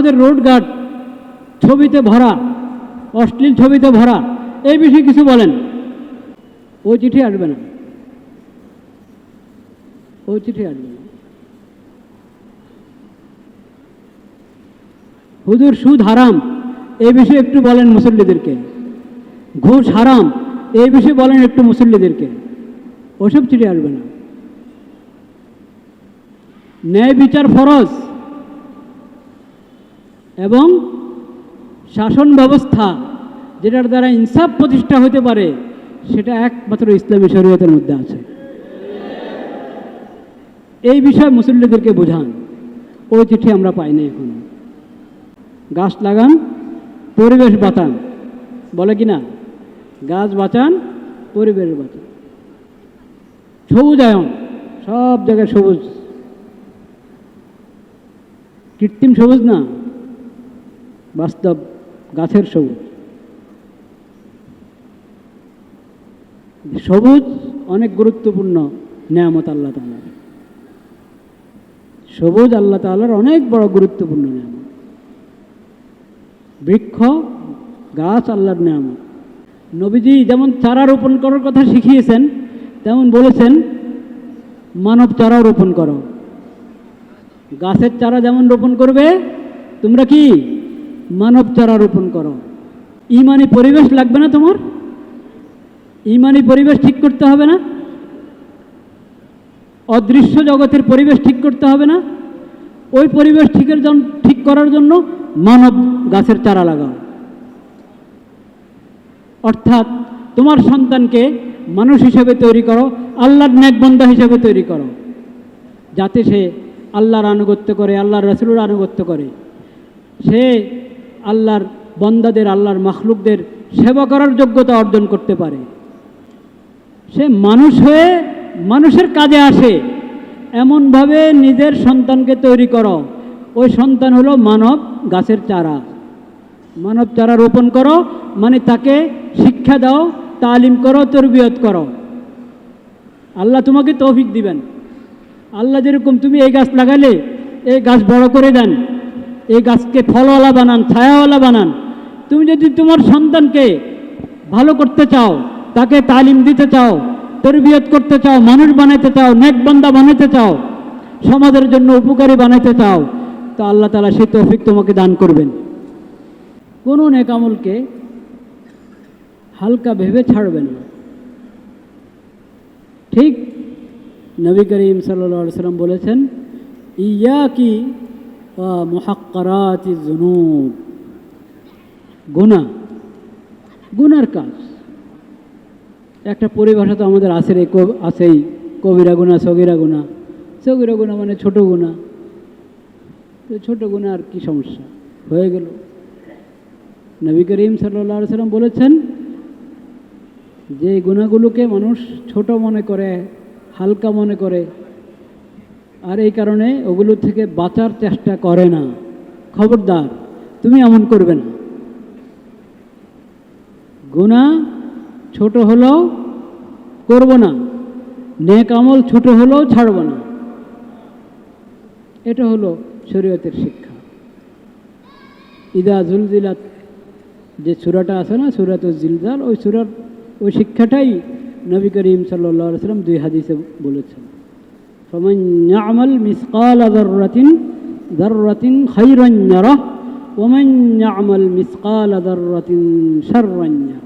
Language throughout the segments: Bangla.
আমাদের রোড গার্ড ছবিতে ভরা, অশ্লীল ছবিতে ভরা, এই বিষয়ে কিছু বলেন। ওই চিঠি আসবে না। ওই চিঠি আসবে না। হুজুর সুদ হারাম, এই বিষয়ে একটু বলেন মুসল্লিদেরকে। ঘুষ হারাম, এই বিষয়ে বলেন একটু মুসল্লিদেরকে। ওসব চিঠি আসবে না। ন্যায় বিচার ফরজ। এবং শাসন ব্যবস্থা যেটার দ্বারা ইনসাফ প্রতিষ্ঠা হতে পারে, সেটা একমাত্র ইসলামী শরীয়তের মধ্যে আছে। এই বিষয়ে মুসল্লিদেরকে বোঝান। ওই চিঠি আমরা পাইনি এখন। গাছ লাগান, পরিবেশ বাঁচান। বলে কি না? গাছ বাঁচান, পরিবেশ বাঁচান। সবুজায়ন, সব জায়গায় সবুজ। কৃত্রিম সবুজ না? বাস্তব গাছের সবুজ। সবুজ অনেক গুরুত্বপূর্ণ নিয়ামত আল্লাহ তালার সবুজ আল্লাহ তালার অনেক বড় গুরুত্বপূর্ণ নিয়ামত। বৃক্ষ, গাছ আল্লাহর নিয়ামত। নবীজি যেমন চারা রোপণ করার কথা শিখিয়েছেন, তেমন বলেছেন, মানব চারা রোপণ করো। গাছের চারা যেমন রোপণ করবে, তোমরা কি মানব চারা রোপণ করো। ইমানি পরিবেশ লাগবে না তোমার? ইমানি পরিবেশ ঠিক করতে হবে না? অদৃশ্য জগতের পরিবেশ ঠিক করতে হবে না? ওই পরিবেশ ঠিকের জন্য ঠিক করার জন্য মানব গাছের চারা লাগাও। অর্থাৎ তোমার সন্তানকে মানুষ হিসেবে তৈরি করো, আল্লাহর ন্যাকবন্ধা হিসেবে তৈরি করো। যাতে সে আল্লাহর আনুগত্য করে, আল্লাহর রসুলের আনুগত্য করে। সে আল্লাহর বন্দাদের, আল্লাহর মখলুকদের সেবা করার যোগ্যতা অর্জন করতে পারে। সে মানুষ হয়ে মানুষের কাজে আসে। এমনভাবে নিজের সন্তানকে তৈরি করো। ওই সন্তান হলো মানব গাছের চারা। মানব চারা রোপণ করো মানে তাকে শিক্ষা দাও, তালিম করো, তরবিয়ত করো। আল্লাহ তোমাকে তৌফিক দিবেন। আল্লাহ যেরকম তুমি এই গাছ লাগালে, এই গাছ বড় করে দেন। এই গাছকে ফলওয়ালা বানান, ছায়াওয়ালা বানান। তুমি যদি তোমার সন্তানকে ভালো করতে চাও, তাকে তালিম দিতে চাও, তরবিয়ত করতে চাও, মানুষ বানাইতে চাও নেকবন্দা বানাইতে চাও, সমাজের জন্য উপকারী বানাইতে চাও, তা আল্লাহ তালা সেই তৌফিক তোমাকে দান করবেন। কোনো নেকামলকে হালকা ভেবে ছাড়বেন না। ঠিক নবী করিম সাল্লা সাল্লাম বলেছেন, ইয়া কি মহাক্কারাতি জুনুব গুনার কাজ। একটা পরিভাষা তো আমাদের আছে রে কব- আছেই। কবিরা গুণা, সগিরা গুণা। সগিরা গুণা মানে ছোট গুণা। তো ছোট গুণা আর কি সমস্যা? হয়ে গেল। নবী করিম সাল্লা সাল্লাম বলেছেন, যে গুণাগুলোকে মানুষ ছোট মনে করে, হালকা মনে করে আর এই কারণে ওগুলো থেকে বাঁচার চেষ্টা করে না। খবরদার, তুমি এমন করবে না। গুণা ছোট হলেও করব না। নেক আমল ছোট হলেও ছাড়ব না। এটা হলো শরীয়তের শিক্ষা। ইদা জুলজিলাত যে সুরাটা আছে না সুরাত জিলজাল, ওই সুরার, ওই শিক্ষাটাই নবী করিম সাল্লা সাল্লাম দুই হাদিসে বলেছেন। فمن يعمل مثقال ذرة ذرة خيرا يره ومن يعمل مثقال ذرة شرا يره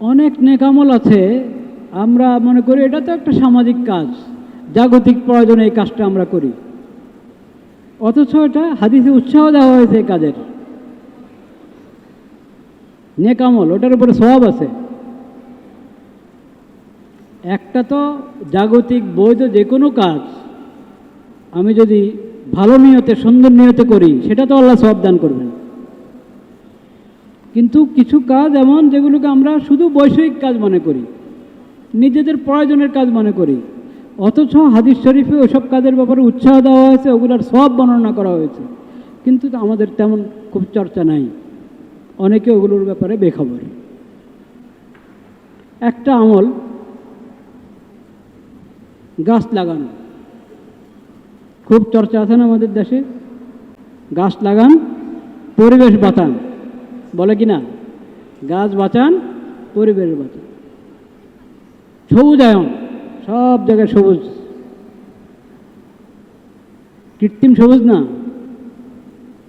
অনেক নেকামল আছে আমরা মনে করি এটা তো একটা সামাজিক কাজ জাগতিক প্রয়োজনে এই কাজটা আমরা করি অথচ এটা হাদিসে উৎসাহ দেওয়া হয়েছে এই কাজের নেকামল ওটার উপরে সব আছে একটা তো জাগতিক বৈধ যে কোনো কাজ, আমি যদি ভালো নিয়তে, সুন্দর নিয়তে করি, সেটা তো আল্লাহ সব দান করবেন। কিন্তু কিছু কাজ এমন যেগুলোকে আমরা শুধু বৈষয়িক কাজ মনে করি, নিজেদের প্রয়োজনের কাজ মনে করি, অথচ হাদিস শরীফে ওসব কাজের ব্যাপারে উৎসাহ দেওয়া হয়েছে, ওগুলোর সব বর্ণনা করা হয়েছে। কিন্তু আমাদের তেমন খুব চর্চা নাই। অনেকে ওগুলোর ব্যাপারে বেখবর। একটা আমল গাছ লাগানো। খুব চর্চা আছে না আমাদের দেশে? গাছ লাগান, পরিবেশ বাঁচান। বলে কি না? গাছ বাঁচান, পরিবেশ বাঁচান। সবুজায়ন, সব জায়গায় সবুজ। কৃত্রিম সবুজ না?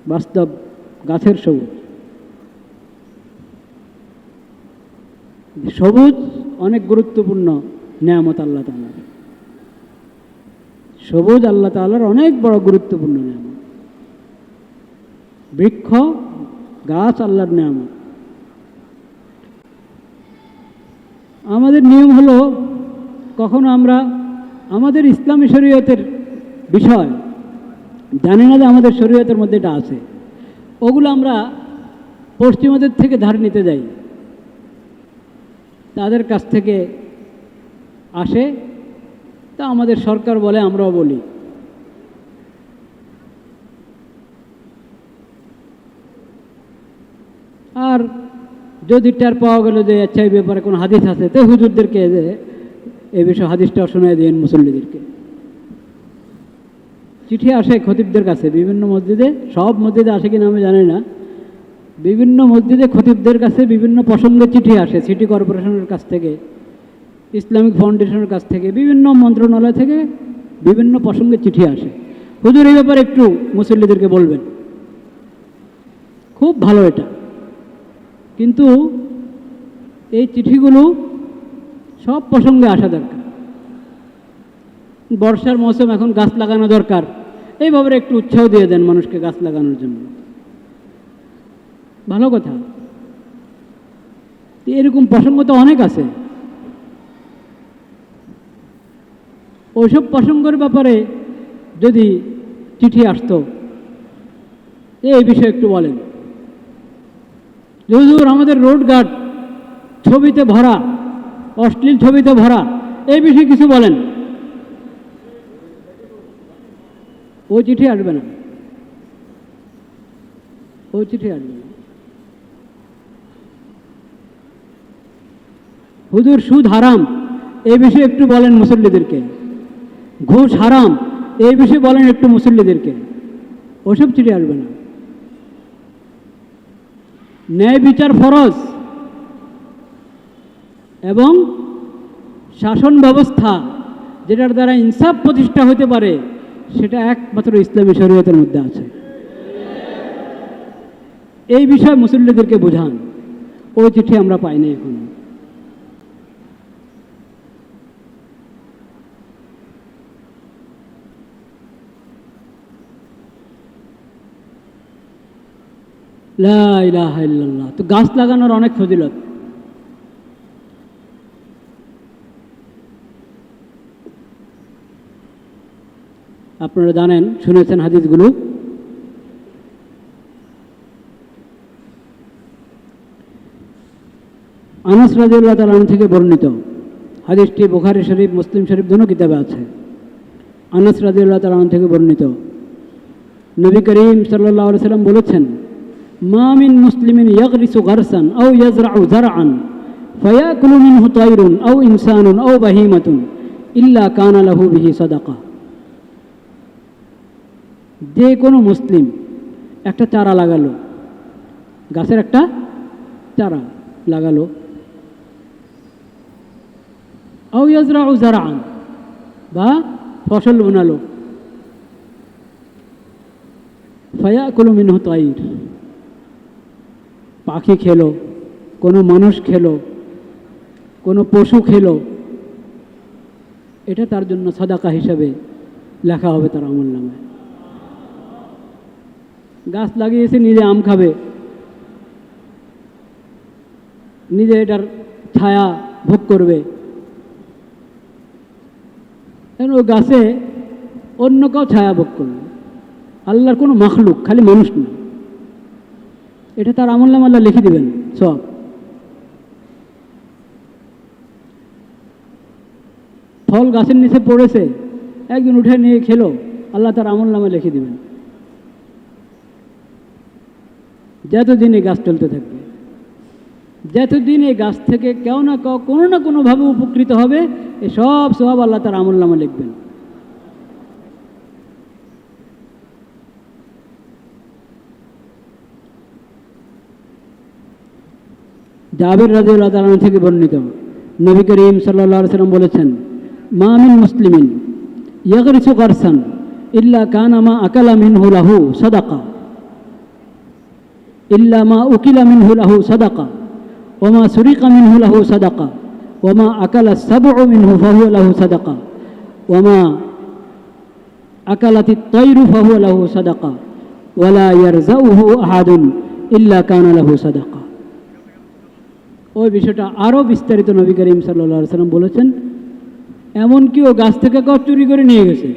বাস্তব গাছের সবুজ। সবুজ অনেক গুরুত্বপূর্ণ নিয়ামত আল্লাহ তাআলার সবুজ আল্লাহ তাআলার অনেক বড় গুরুত্বপূর্ণ নিয়ামত। বৃক্ষ, গাছ, আল্লাহর নিয়ামত। আমাদের নিয়ম হলো কখনো আমরা আমাদের ইসলামী শরীয়তের বিষয় জানি না যে আমাদের শরীয়তের মধ্যে এটা আছে। ওগুলো আমরা পশ্চিমাদের থেকে ধার নিতে যাই। তাদের কাছ থেকে আসে তা আমাদের সরকার বলে, আমরাও বলি। আর যদি টের পাওয়া গেল যে আচ্ছা এই ব্যাপারে কোনো হাদিস আছে, তো হুজুরদেরকে যে এই বিষয়ে হাদিসটা শোনায় দিন মুসল্লিদেরকে। চিঠি আসে খতিবদের কাছে, বিভিন্ন মসজিদে, সব মসজিদে আসে কিনা আমি জানি না। বিভিন্ন মসজিদে খতিবদের কাছে বিভিন্ন প্রসঙ্গে চিঠি আসে, সিটি কর্পোরেশনের কাছ থেকে। ইসলামিক ফাউন্ডেশনের কাছ থেকে, বিভিন্ন মন্ত্রণালয় থেকে বিভিন্ন প্রসঙ্গে চিঠি আসে। হুজুর, এই ব্যাপারে একটু মুসল্লিদেরকে বলবেন। খুব ভালো এটা। কিন্তু এই চিঠিগুলো সব প্রসঙ্গে আসা দরকার। বর্ষার মৌসুম, এখন গাছ লাগানো দরকার। এই ব্যাপারে একটু উৎসাহ দিয়ে দেন মানুষকে গাছ লাগানোর জন্য। ভালো কথা। এরকম প্রসঙ্গ তো অনেক আছে। ওইসব প্রসঙ্গের ব্যাপারে যদি চিঠি আসতো, এই বিষয়ে একটু বলেন। হুজুর, আমাদের রোড গার্ড ছবিতে ভরা, অশ্লীল ছবিতে ভরা, এই বিষয়ে কিছু বলেন। ওই চিঠি আসবে না। ওই চিঠি আসবে না। হুজুর, সুদ হারাম, এই বিষয়ে একটু বলেন মুসল্লিদেরকে। ঘুষ হারাম, এই বিষয়ে বলেন একটু মুসল্লিদেরকে। ওসব চিঠি আসবে না। ন্যায় বিচার ফরজ এবং শাসন ব্যবস্থা, যেটার দ্বারা ইনসাফ প্রতিষ্ঠা হতে পারে, সেটা একমাত্র ইসলামী শরীয়তের মধ্যে আছে। এই বিষয়ে মুসল্লিদেরকে বোঝান। ওই চিঠি আমরা পাইনি এখন। লা ইলাহা তো গাছ লাগানোর অনেক ফজিলত। আপনারা জানেন, শুনেছেন হাদিসগুলো? আনাস রাজিউল্লাহ তালাম থেকে বর্ণিত। হাদিসটি বুখারি শরীফ, মুসলিম শরীফ দুনো কিতাবে আছে। আনাস রাজিউল্লাহ তালাম থেকে বর্ণিত। নবী করিম সাল্লাহ সাল্লাম বলেছেন মা মিন মুসলিমিন ইয়াগরিসু গারসান আও ইয়াজরাউ জারআন ফায়াকুলু মিনহু তায়রুন আও ইনসানুন আও বাহিমাতুন ইল্লা কানা লাহু বিহি সাদাকা যে কোনো মুসলিম একটা চারা লাগালো, গাছের একটা চারা লাগালো। আও ইয়াজরাউ জারআন বা ফসল বানালো। ফায়াকুলু মিনহু তাইর। পাখি খেলো, কোনো মানুষ খেলো, কোনো পশু খেলো, এটা তার জন্য সদাকা হিসাবে লেখা হবে তার আমল নামে গাছ লাগিয়েছে, নিজে আম খাবে। নিজে এটার ছায়া ভোগ করবে। কারণ ওই গাছে অন্য কেউ ছায়া ভোগ করবে আল্লাহর কোনো মাখলুক, খালি মানুষ না এটা তার আমল নাম আল্লাহ লিখে দিবেন, সব। ফল গাছের নিচে পড়েছে, একজন উঠে নিয়ে খেলো, আল্লাহ তার আমল নামে লিখে দিবেন। যতদিন এই গাছ চলতে থাকবে, যতদিন এই গাছ থেকে কেউ না কেউ কোনো না কোনোভাবে উপকৃত হবে এই সব সব আল্লাহ তার আমল নামে লিখবেন। জাবির রাজিউল্লাহ তালন থেকে বর্ণিত। নবী করিম সাল্লাহ সাল্লাম বলেছেন, মা মিন মুসলিমিন ইয়াগরিসু গারসান ইল্লা কান আমা আকালা মিনহু লাহু সাদাকা। ইল্লা মা উকিলা মিনহু লাহু সাদাকা। ওমা সুরিকা মিনহু লাহু সাদাকা। ওমা আকালা সাবউ মিনহু ফাহুয়া লাহু সাদাকা। ওমা আকালাতি তৈরু ফাহুয়া লাহু সাদাকা। ওয়ালা ইয়ারজাউহু আহাদুন ইল্লা কানা লাহু সাদাকা। ওই বিষয়টা আরও বিস্তারিত নবী করিম সাল্লা সাল্লাম বলেছেন, এমনকি ও গাছ থেকে কেউ চুরি করে নিয়ে গেছে।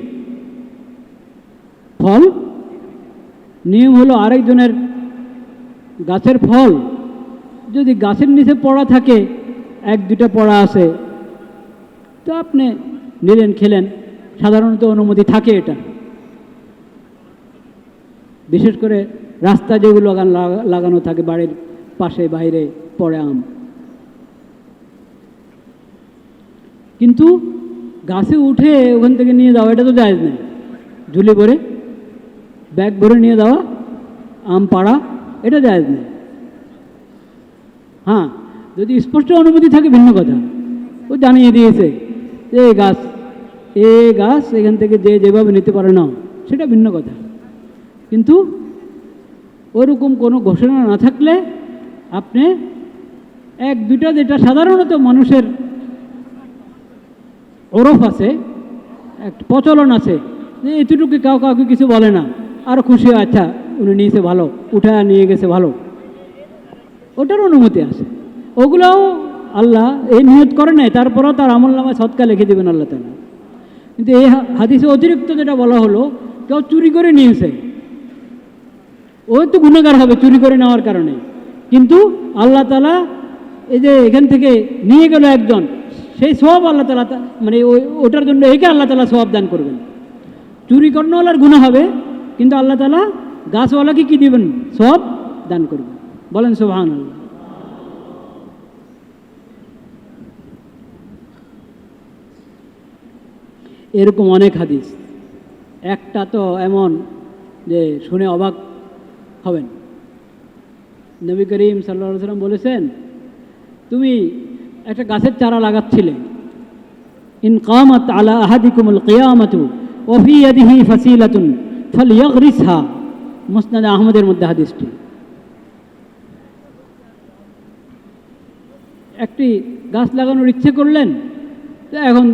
ফল? নিয়ম হলো আরেকজনের গাছের ফল। যদি গাছের নিচে পড়া থাকে, এক দুটা পড়া আছে, তো আপনি নিলেন, খেলেন, সাধারণত অনুমতি থাকে এটা। বিশেষ করে রাস্তা যেগুলো লাগানো থাকে, বাড়ির পাশে, বাইরে পড়ে আম। কিন্তু গাছে উঠে ওখান থেকে নিয়ে যাওয়া, এটা তো জায়জ নেই ঝুলি ভরে ব্যাগ ভরে নিয়ে যাওয়া, আম পাড়া, এটা জায়জ নেই হ্যাঁ যদি স্পষ্ট অনুমতি থাকে, ভিন্ন কথা। ও জানিয়ে দিয়েছে যে গাছ, এ গাছ, এখান থেকে যে যেভাবে নিতে পারে না সেটা ভিন্ন কথা। কিন্তু ওরকম কোনো ঘোষণা না থাকলে আপনি এক দুটা যেটা সাধারণত মানুষের ওরফ আছে একটা প্রচলন আছে। যে এতটুকু কাউ কাউকে কিছু বলে না। আর খুশি আচ্ছা উনি নিয়েছে ভালো উঠা নিয়ে গেছে ভালো। ওটার অনুমতি আছে। ওগুলোও আল্লাহ এই নিয়ত করে নাই, তারপরেও তার আমল নামায় সৎকা লিখে দেবেন আল্লাহ তালা। কিন্তু এই হাদিসে অতিরিক্ত যেটা বলা হলো, কেউ চুরি করে নিয়েছে। ও তো গুণাগার হবে চুরি করে নেওয়ার কারণে। কিন্তু আল্লাহ তালা এই যে এখান থেকে নিয়ে গেল একজন সেই সব আল্লাহ তালা মানে ওই ওটার জন্য একে আল্লাহ তালা সব দান করবেন। চুরি করানোওয়ালার গুণা হবে, কিন্তু আল্লাহ তালা গাছওয়ালাকে কি দিবেন? সব দান করবেন। বলেন সোহান এরকম অনেক হাদিস। একটা তো এমন যে শুনে অবাক হবেন। নবী করিম সাল্লা সাল্লাম বলেছেন, তুমি একটা গাছের চারা লাগাচ্ছিলে ইন কামাত আলা আহাদিকুমুল কিয়ামাতু ওফি ইয়াদিহি ফাসিলাতুন ফালিয়াগরিসহা। মুসনাদ আহমদের মধ্যে হাদিসটি। একটি গাছ লাগানোর ইচ্ছে করলেন, তো এখন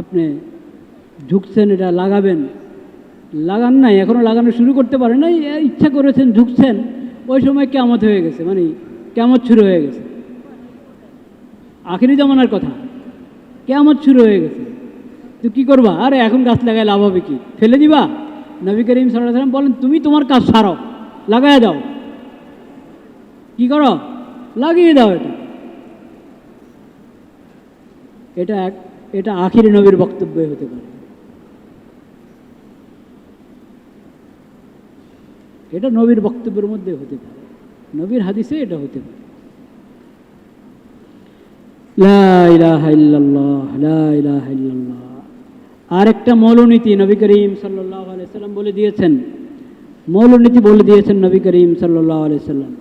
আপনি ঝুঁকছেন, এটা লাগাবেন। লাগান নাই এখনও লাগানো শুরু করতে পারেন এ ইচ্ছা করেছেন ঝুঁকছেন, ওই সময় কেমত হয়ে গেছে মানে কেমত শুরু হয়ে গেছে। আখেরি জমানার কথা। কেমত শুরু হয়ে গেছে। তো কী করবা? আরে এখন গাছ লাগায় লাভ হবে কি? ফেলে দিবা? নবী করিম সাল্লাম বলেন, তুমি তোমার কাজ সারো লাগাই দাও। কি করো? লাগিয়ে দাও এটা। এটা এক, এটা আখিরি নবীর বক্তব্য হতে পারে। এটা নবীর বক্তব্যের মধ্যে হতে পারে। নবীর হাদিসে এটা হতে পারে। আরেকটা মৌলনীতি নবী করিম আলাইসাল্লাম বলে দিয়েছেন। মৌলনীতি বলে দিয়েছেন নবী করিম সাল্লাহ আলাইসাল্লাম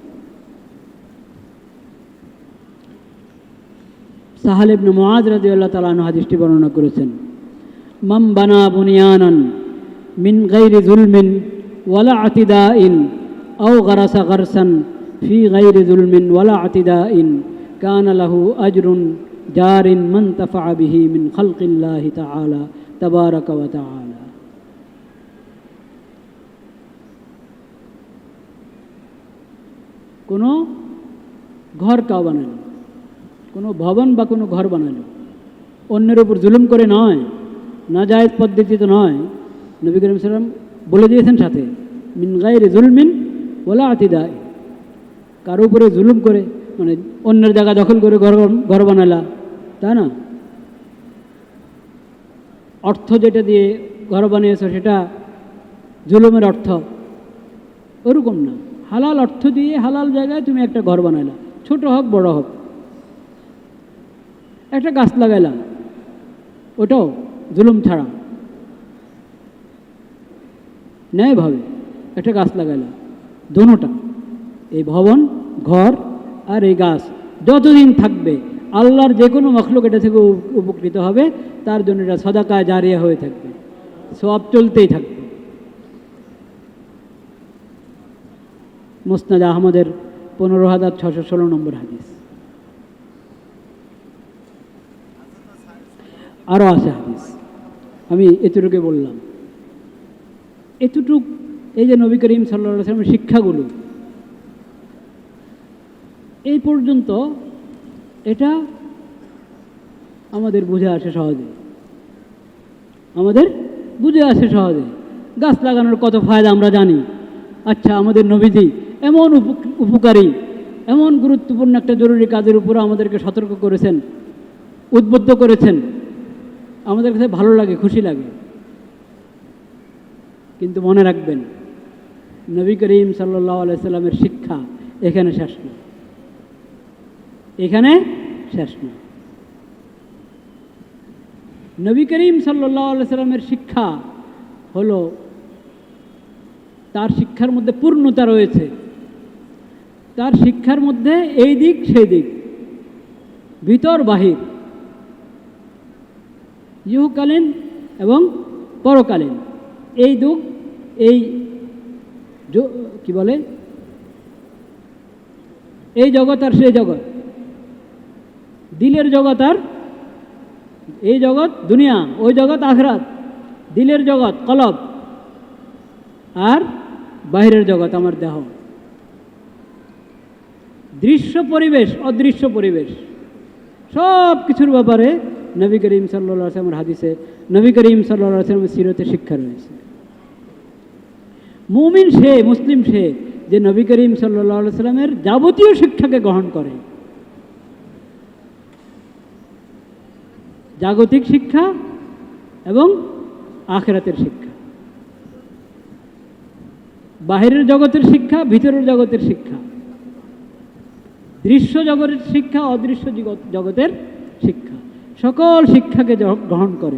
সাহাল ইবনে মুআজ রাদিয়াল্লাহু তাআলা আনহু হাদিসটি বর্ণনা করেছেন। মাম বানা বুনিয়ানান মিন গায়রি যুলমিন ওয়ালা আতিদাইন আও গারাসা গারসান ফি গায়রি যুলমিন ওয়ালা আতিদাইন কান লাহু আজরুন জারিন মান তাফা বিহি মিন খালকিল্লাহি তাআলা, তাবারাকা ওয়া তাআলা। কোনো ঘর কা বানালো কোনো ভবন বা কোনো ঘর বানালো অন্যের উপর জুলুম করে নয় না জায়েজ পদ্ধতিতে নয়। নবী করিম সাল্লাম বলে দিয়েছেন সাথে, মিন গায়ের জুলমিন ওলা আতিদায় কারও উপরে জুলুম করে মানে অন্যের জায়গা দখল করে ঘর ঘর বানালা তাই না? অর্থ যেটা দিয়ে ঘর বানিয়েছো সেটা জুলুমের অর্থ। ওরকম না। হালাল অর্থ দিয়ে হালাল জায়গায় তুমি একটা ঘর বানাইলা। ছোট হোক, বড় হোক। একটা গাছ লাগাইলাম ওটাও জুলুম ছাড়া। ন্যায়ভাবে একটা গাছ লাগাইলাম দোনোটা। এই ভবন, ঘর আর এই গাছ যতদিন থাকবে, আল্লাহর যে কোনো মখলুক এটা থেকে উপকৃত হবে, তার জন্য এটা সদাকায় জারিয়া হয়ে থাকবে সব চলতেই থাকবে। মুসনাদ আহমদের পনেরো হাজার ছশো ষোলো নম্বর হাদিস। আরও আছে হাদিস। আমি এতটুকু বললাম। এতটুক এই যে নবী করিম সাল্লা সাল্লামের শিক্ষাগুলো এই পর্যন্ত এটা আমাদের বুঝে আসে সহজে। আমাদের বুঝে আসে সহজে। গাছ লাগানোর কত ফায়দা আমরা জানি। আচ্ছা আমাদের নবীজি এমন উপ- উপকারী, এমন গুরুত্বপূর্ণ একটা জরুরি কাজের উপরে আমাদেরকে সতর্ক করেছেন, উদ্বুদ্ধ করেছেন। আমাদের কাছে ভালো লাগে, খুশি লাগে। কিন্তু মনে রাখবেন, নবী করিম সাল্লাহ আলাইসাল্লামের শিক্ষা এখানে শেষ না এখানে শেষ না। নবী করিম সাল্লাহ আলাইসাল্লামের শিক্ষা হলো, তার শিক্ষার মধ্যে পূর্ণতা রয়েছে। তার শিক্ষার মধ্যে এই দিক, সেই দিক। ভিতর, বাহির। ইহুকালীন এবং পরকালীন। এই দুঃখ এই কি বলে? এই জগৎ আর সেই জগৎ। দিলের জগৎ আর এই জগৎ দুনিয়া, ওই জগৎ আখরাত। দিলের জগৎ কলব আর বাহিরের জগৎ আমার দেহ। দৃশ্য পরিবেশ, অদৃশ্য পরিবেশ। সব কিছুর ব্যাপারে নবী করিম সাল্লা আসলামের হাদিসে নবী করিম সাল্লা আসলামের সিরতে শিক্ষা রয়েছে। মুমিন সে, মুসলিম সে, যে নবী করিম সাল্লা সাল্লামের যাবতীয় শিক্ষাকে গ্রহণ করে। জাগতিক শিক্ষা এবং আখেরাতের শিক্ষা। বাহিরের জগতের শিক্ষা, ভিতরের জগতের শিক্ষা। দৃশ্য জগতের শিক্ষা, অদৃশ্য জগতের শিক্ষা। সকল শিক্ষাকে গ্রহণ করে।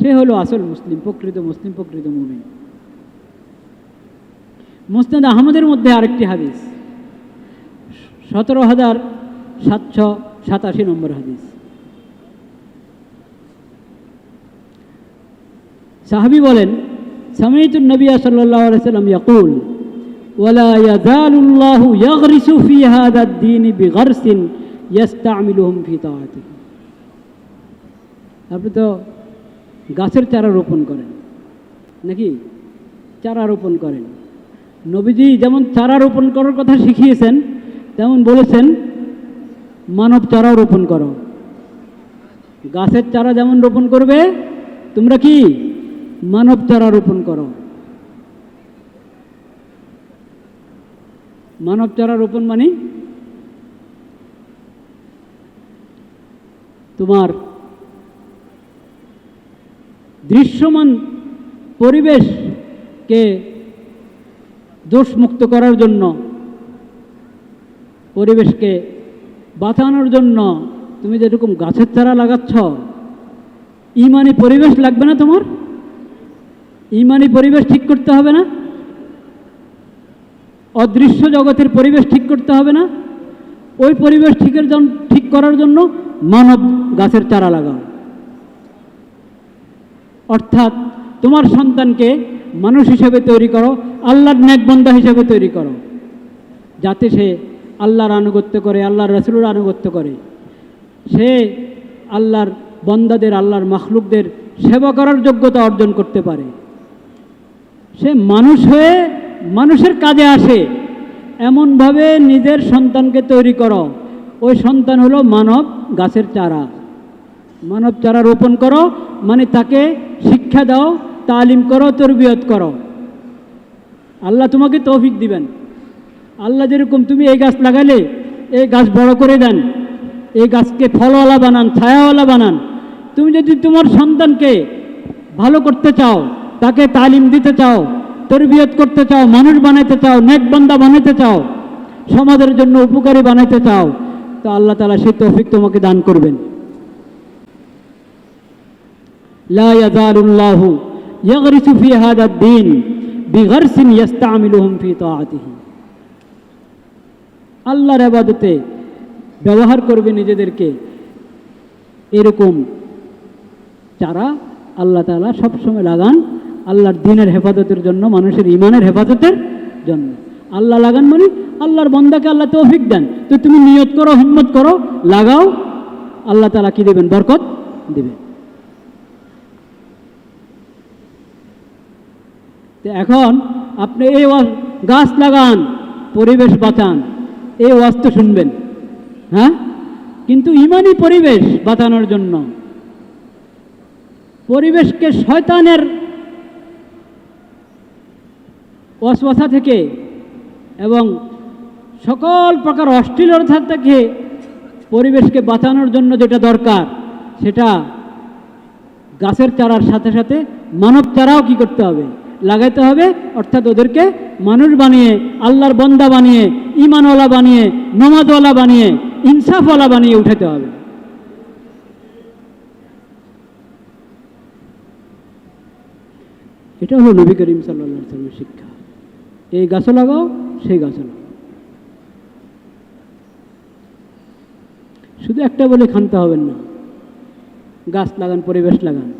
সে হলো আসল মুসলিম, প্রকৃত মুসলিম, প্রকৃত মুমিন। মুসনাদ আহমদের মধ্যে আরেকটি হাদিস। সতেরো হাজার সাতশো সাতাশি নম্বর হাদিস। সাহাবি বলেন, সামিতুন নবী সাল্লাল্লাহু আলাইহি সাল্লাম ইয়াকুল, ওয়ালা ইয়াজালুল্লাহু ইয়াগরিসু ফি হাদা ad-din বিগরসিন ইয়াস্তামিলুহুম ফি তাআতিহি। আপনি তো গাছের চারা রোপণ করেন, নাকি? চারা রোপণ করেন। নবীজি যেমন চারা রোপণ করার কথা শিখিয়েছেন, তেমন বলেছেন, মানব চারাও রোপণ করো। গাছের চারা যেমন রোপণ করবে, তোমরা কি? মানব চারা রোপণ করো। মানব চারা রোপণ মানে? তোমার দৃশ্যমান পরিবেশকে দোষমুক্ত করার জন্য, পরিবেশকে বাঁচানোর জন্য তুমি যেরকম গাছের চারা লাগাচ্ছ, ইমানি পরিবেশ লাগবে না তোমার? ইমানি পরিবেশ ঠিক করতে হবে না? অদৃশ্য জগতের পরিবেশ ঠিক করতে হবে না? ওই পরিবেশ ঠিকের জন্য ঠিক করার জন্য মানব গাছের চারা লাগাও। অর্থাৎ তোমার সন্তানকে মানুষ হিসেবে তৈরি করো, আল্লাহর নেকবন্দা হিসেবে তৈরি করো, যাতে সে আল্লাহর আনুগত্য করে, আল্লাহর রসুলের আনুগত্য করে। সে আল্লাহর বন্দাদের, আল্লাহর মখলুকদের সেবা করার যোগ্যতা অর্জন করতে পারে। সে মানুষ হয়ে মানুষের কাজে আসে। এমনভাবে নিজের সন্তানকে তৈরি করো। ওই সন্তান হলো মানব গাছের চারা। মানব চারা রোপণ করো মানে তাকে শিক্ষা দাও, তালিম করো, তরবিয়ত করো। আল্লাহ তোমাকে তৌফিক দিবেন। আল্লাহ যেরকম তুমি এই গাছ লাগালে, এই গাছ বড় করে দেন, এই গাছকে ফলওয়ালা বানান, ছায়াওয়ালা বানান। তুমি যদি তোমার সন্তানকে ভালো করতে চাও তাকে তালিম দিতে চাও, তরবিয়ত করতে চাও, মানুষ বানাইতে চাও নেকবান্দা বানাইতে চাও, সমাজের জন্য উপকারী বানাইতে চাও, তো আল্লাহ তালা সে তৌফিক তোমাকে দান করবেন। ফি আল্লাহর আবাদতে ব্যবহার করবে নিজেদেরকে এরকম যারা আল্লাহ তাআলা সবসময় লাগান আল্লাহর দিনের হেফাজতের জন্য, মানুষের ইমানের হেফাজতের জন্য। আল্লাহ লাগান মানে আল্লাহর বন্দাকে আল্লাহ তৌফিক দেন। তো তুমি নিয়ত করো, হিম্মত করো, লাগাও, আল্লাহ তালা কি দেবেন? বরকত দেবেন। তো এখন আপনি এই গাছ লাগান, পরিবেশ বাঁচান, এই ওয়াজ তো শুনবেন। হ্যাঁ? কিন্তু ইমানই পরিবেশ বাঁচানোর জন্য, পরিবেশকে শয়তানের অশ্বাসা থেকে এবং সকল প্রকার অশ্লীলতা থেকে পরিবেশকে বাঁচানোর জন্য যেটা দরকার, সেটা গাছের চারার সাথে সাথে মানব চারাও কি করতে হবে? লাগাইতে হবে, অর্থাৎ ওদেরকে মানুষ বানিয়ে, আল্লাহর বন্দা বানিয়ে ইমানওয়ালা বানিয়ে নমাজওয়ালা বানিয়ে, ইনসাফওয়ালা বানিয়ে উঠাতে হবে। এটা হলো নবী করিম সাল্লা শিক্ষা। এই গাছও লাগাও, সেই গাছও লাগাও। শুধু একটা বলে খানতে হবেন না। গাছ লাগান, পরিবেশ লাগান।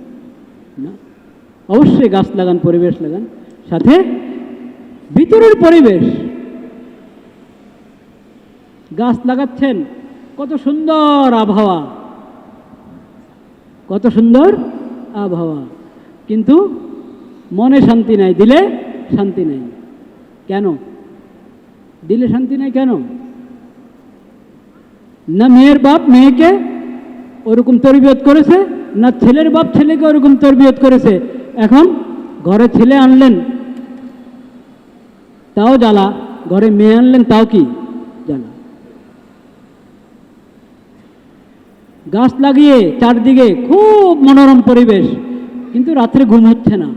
না, অবশ্যই গাছ লাগান, পরিবেশ লাগান। সাথে ভিতরের পরিবেশ। গাছ লাগাচ্ছেন, কত সুন্দর আবহাওয়া। কত সুন্দর আবহাওয়া। কিন্তু মনে শান্তি নাই, দিলে শান্তি নাই। দিলে শান্তি নাই কেন? না মেয়ের বাপ মেয়েকে ওরকম তরবিয়ত করেছে, না ছেলের বাপ ছেলেকে ওরকম তরবিয়ত করেছে? এখন ঘরে ছেলে আনলেন, তাও জ্বালা। ঘরে মেয়ে আনলেন, তাও কি? জ্বালা। গাছ লাগিয়ে চারদিকে খুব মনোরম পরিবেশ, কিন্তু রাত্রে ঘুম হচ্ছে না।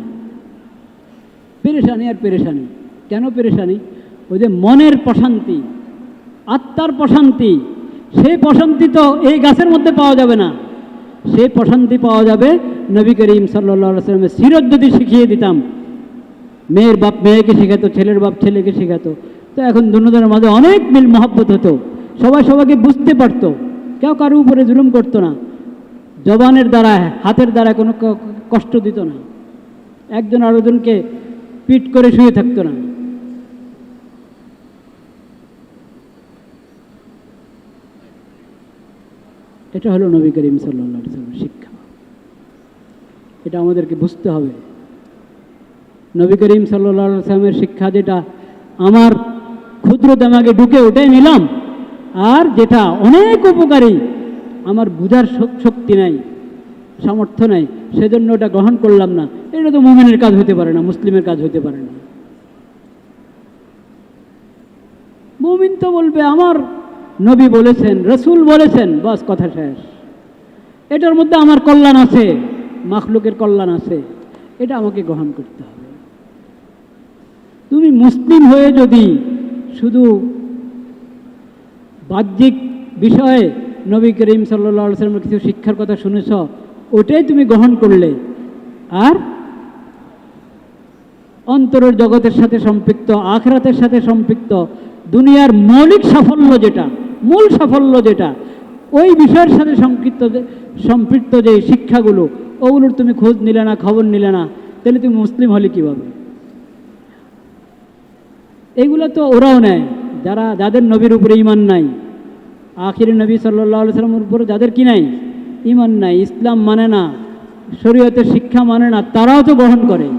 পেরেশানি আর পেরেশানি। কেন পেরেশানি? ওই যে মনের প্রশান্তি, আত্মার প্রশান্তি, সেই প্রশান্তি তো এই গাছের মধ্যে পাওয়া যাবে না। সেই প্রশান্তি পাওয়া যাবে নবী করিম সাল্লা সাল্লামের সিরত যদি শিখিয়ে দিতাম। মেয়ের বাপ মেয়েকে শেখাতো, ছেলের বাপ ছেলেকে শেখাতো। তো এখন দুজনের মাঝে অনেক মিল মহব্বত হতো। সবাই সবাইকে বুঝতে পারতো। কেউ কারও উপরে জুলুম করতো না। জবানের দ্বারা, হাতের দ্বারা কোনো কষ্ট দিত না। একজন আরেকজনকে পিট করে শুয়ে থাকতো না। এটা হলো নবী করিম সাল্লা সাল্লামের শিক্ষা। এটা আমাদেরকে বুঝতে হবে। নবী করিম সাল্লা সাল্লামের শিক্ষা যেটা, আমার ক্ষুদ্র দামাগে ঢুকে ওটাই নিলাম। আর যেটা অনেক উপকারী, আমার বুঝার শক্তি নাই, সামর্থ্য নাই, সেজন্য ওটা গ্রহণ করলাম না। এটা তো মুমিনের কাজ হতে পারে না, মুসলিমের কাজ হতে পারে না। মুমিন তো বলবে, আমার নবী বলেছেন, রসুল বলেছেন, বাস কথা শেষ। এটার মধ্যে আমার কল্যাণ আছে, মাখলুকের কল্যাণ আছে, এটা আমাকে গ্রহণ করতে হবে। তুমি মুসলিম হয়ে যদি শুধু বাহ্যিক বিষয়ে নবী করিম সাল্লা কিছু শিক্ষার কথা শুনেছ, ওটাই তুমি গ্রহণ করলে, আর অন্তরের জগতের সাথে সম্পৃক্ত, আখরাতের সাথে সম্পৃক্ত, দুনিয়ার মৌলিক সাফল্য যেটা মূল সাফল্য যেটা, ওই বিষয়ের সাথে যে- সম্পৃক্ত যে শিক্ষাগুলো, ওগুলোর তুমি খোঁজ নিলে না, খবর নিলে না, তাহলে তুমি মুসলিম হলে কীভাবে? এগুলো তো ওরাও নেয়, যারা, যাদের নবীর উপরে ইমান নাই। আখির নবী সাল্লাহ সাল্লামের উপরে যাদের কি নাই? ইমান নাই, ইসলাম মানে না, শরীয়তের শিক্ষা মানে না, তারাও তো গ্রহণ করে।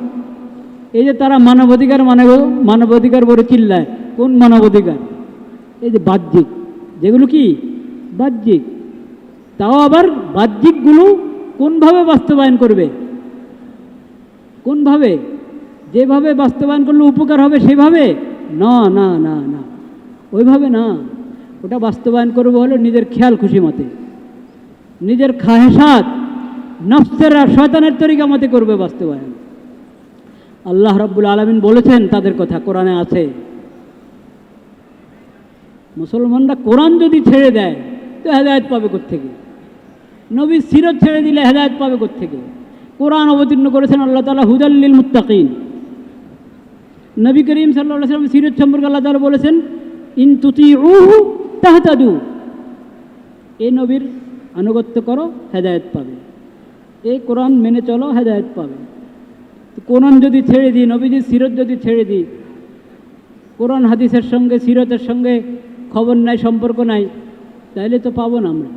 এই যে তারা মানবাধিকার মানে মানবাধিকার বলে চিল্লায়, কোন মানবাধিকার? এই যে বাহ্যিক। যেগুলো কি? বাহ্যিক। তাও আবার বাহ্যিকগুলো কোনভাবে বাস্তবায়ন করবে? কোনভাবে? যেভাবে বাস্তবায়ন করলে উপকার হবে সেভাবে? না না না না। ওইভাবে না। ওটা বাস্তবায়ন করব হলো নিজের খেয়াল খুশি মতে। নিজের খাহেসাত, নফসের আর শয়তানের তরিকা মতে করবে বাস্তবায়ন। আল্লাহ রব্বুল আলমিন বলেছেন তাদের কথা কোরআনে আছে। মুসলমানরা কোরআন যদি ছেড়ে দেয়, তো হেদায়ত পাবে কোত্থেকে? নবী সিরত ছেড়ে দিলে হেদায়ত পাবে কোত্থেকে? কোরআন অবতীর্ণ করেছেন আল্লাহ তালা হুদাল্লিল মুত্তাকিন। নবী করিম সাল্লাহ সাল্লাম সিরত সম্পর্কে আল্লাহ তালা বলেছেন, ইন তুতি উহু তাহতাদু। এই নবীর আনুগত্য করো, হেদায়ত পাবে। এই কোরআন মেনে চলো, হেদায়ত পাবে। কোরআন যদি ছেড়ে দিই, নবীজির সিরত যদি ছেড়ে দিই, কোরআন হাদিসের সঙ্গে, সিরতের সঙ্গে খবর নাই, সম্পর্ক নাই, তাইলে তো পাবো না আমরা।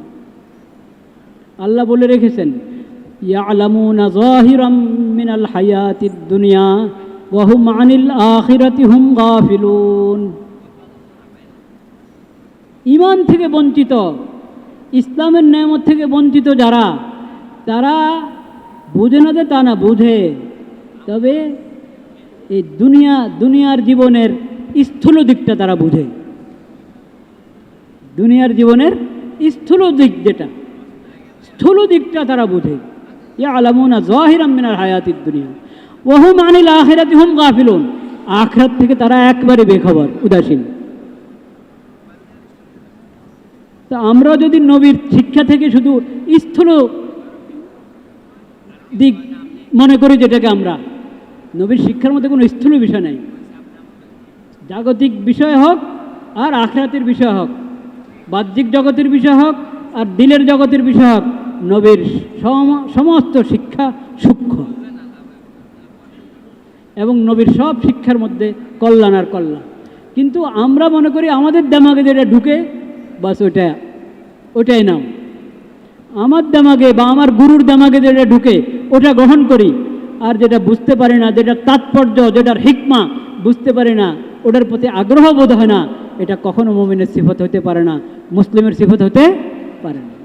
আল্লাহ বলে রেখেছেন মিনাল দুনিয়া ইমান থেকে বঞ্চিত, ইসলামের নিয়ামত থেকে বঞ্চিত যারা, তারা বুঝে না তা না বুঝে, তবে এই দুনিয়া, দুনিয়ার জীবনের স্থূল দিকটা তারা বুঝে। দুনিয়ার জীবনের স্থূল দিক যেটা, স্থূল দিকটা তারা বুঝে। ইয়া আলামুনা জাহিরাম হায়াতির দুনিয়া। ওহুম আনিল আখিরাতি হুম গাফিলুন। আখরাত থেকে তারা একবারে বেখবর, উদাসীন। তা আমরা যদি নবীর শিক্ষা থেকে শুধু স্থূল দিক মনে করি যেটাকে আমরা, নবীর শিক্ষার মধ্যে কোনো স্থূল বিষয় নেই। জাগতিক বিষয় হোক আর আখরাতের বিষয় হোক। বাহ্যিক জগতের বিষয় হোক আর দিলের জগতের বিষয় হোক, নবীর সমস্ত শিক্ষা সূক্ষ্ম। এবং নবীর সব শিক্ষার মধ্যে কল্যাণ আর কল্যাণ। কিন্তু আমরা মনে করি আমাদের দামাগে যেটা ঢুকে, বাস ওইটা ওটাই নাও আমার দামাগে বা আমার গুরুর দামাগে যেটা ঢুকে, ওটা গ্রহণ করি, আর যেটা বুঝতে পারি না যেটা তাৎপর্য, যেটার হিকমা বুঝতে পারি না, ওটার প্রতি আগ্রহ বোধ হয় না এটা কখনো মোমিনের সিফত হতে পারে না মুসলিমের সিফত হতে পারে না।